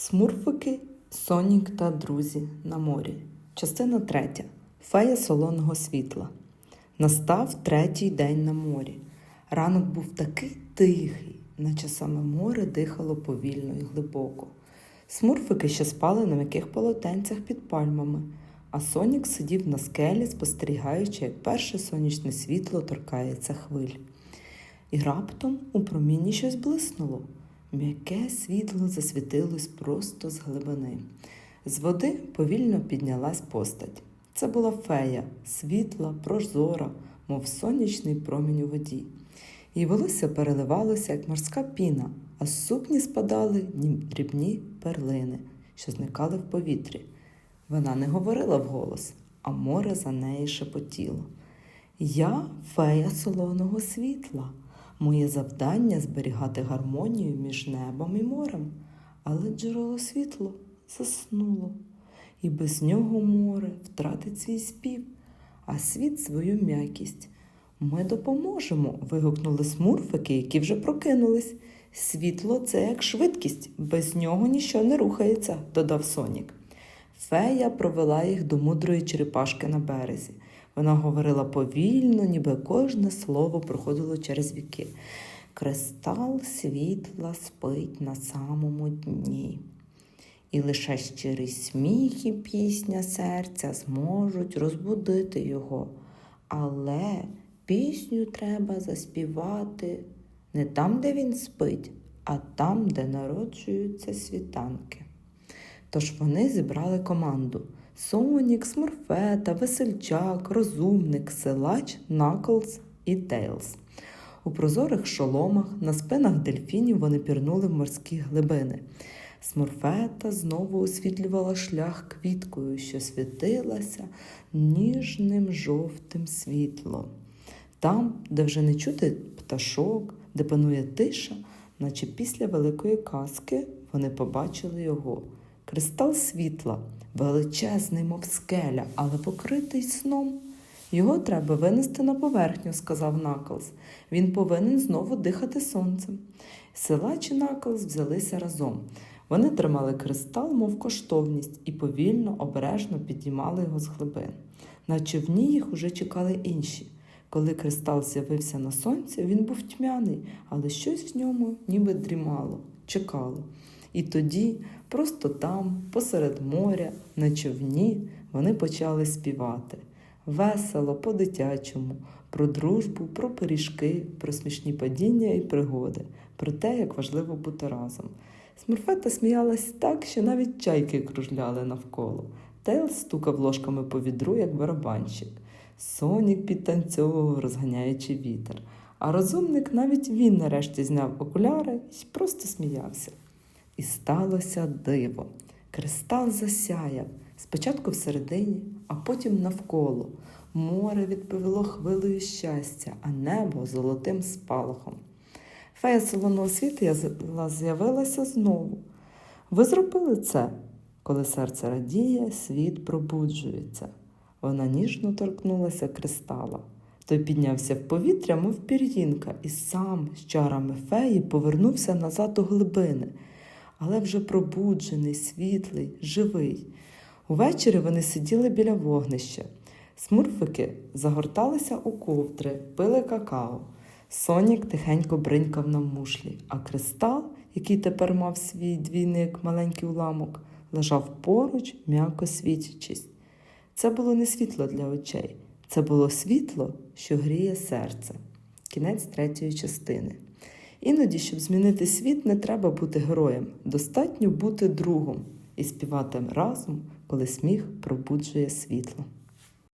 Смурфики, Сонік та друзі на морі. Частина третя. Фея солоного світла. Настав третій день на морі. Ранок був такий тихий, наче саме море дихало повільно і глибоко. Смурфики ще спали на м'яких полотенцях під пальмами, а Сонік сидів на скелі, спостерігаючи, як перше сонячне світло торкається хвиль. І раптом у промінні щось блиснуло. М'яке світло засвітилось просто з глибини. З води повільно піднялась постать. Це була фея, світла, прозора, мов сонячний промінь у воді. Її волосся переливалося, як морська піна, а з сукні спадали дрібні перлини, що зникали в повітрі. Вона не говорила вголос, а море за неї шепотіло. Я фея солоного світла. Моє завдання зберігати гармонію між небом і морем, але джерело світло заснуло, і без нього море втратить свій спів, а світ свою м'якість. Ми допоможемо. вигукнули смурфики, які вже прокинулись. Світло це як швидкість, без нього ніщо не рухається, додав Сонік. Фея провела їх до мудрої черепашки на березі. Вона говорила повільно, ніби кожне слово проходило через віки. Кристал світла спить на самому дні. І лише щирий сміх і пісня серця зможуть розбудити його. Але пісню треба заспівати не там, де він спить, а там, де народжуються світанки. Тож вони зібрали команду Сонік, Смурфета, Весельчак, Розумник, Силач, Наклз і Тейлз. У прозорих шоломах на спинах дельфінів вони пірнули в морські глибини. Смурфета знову освітлювала шлях квіткою, що світилася ніжним жовтим світлом. Там, де вже не чути пташок, де панує тиша, наче після великої казки, вони побачили його. Кристал світла, величезний, мов скеля, але покритий сном. Його треба винести на поверхню, сказав Наклз. Він повинен знову дихати сонцем. Силач і Наклз взялися разом. Вони тримали кристал, мов коштовність, і повільно, обережно підіймали його з глибин. На човні їх уже чекали інші. Коли кристал з'явився на сонці, він був тьмяний, але щось в ньому ніби дрімало, чекало. І тоді, просто там, посеред моря, на човні, вони почали співати. Весело, по-дитячому, про дружбу, про пиріжки, про смішні падіння і пригоди, про те, як важливо бути разом. Смурфета сміялась так, що навіть чайки кружляли навколо. Тейл стукав ложками по відру, як барабанщик. Сонік підтанцьовував, розганяючи вітер. А розумник навіть він нарешті зняв окуляри і просто сміявся. І сталося диво. Кристал засяяв спочатку всередині, а потім навколо. Море відповіло хвилею щастя, а небо золотим спалахом. Фея солоного світла з'явилася знову. Ви зробили це, коли серце радіє, світ пробуджується. Вона ніжно торкнулася кристала. Той піднявся в повітря, мов пір'їнка, і сам з чарами феї повернувся назад у глибини, але вже пробуджений, світлий, живий. Увечері вони сиділи біля вогнища. Смурфики загорталися у ковдри, пили какао. Сонік тихенько бринькав на мушлі, а кристал, який тепер мав свій двійник, маленький уламок, лежав поруч, м'яко світячись. Це було не світло для очей, це було світло, що гріє серце. Кінець третьої частини. Іноді, щоб змінити світ, не треба бути героєм, достатньо бути другом і співати разом, коли сміх пробуджує світло.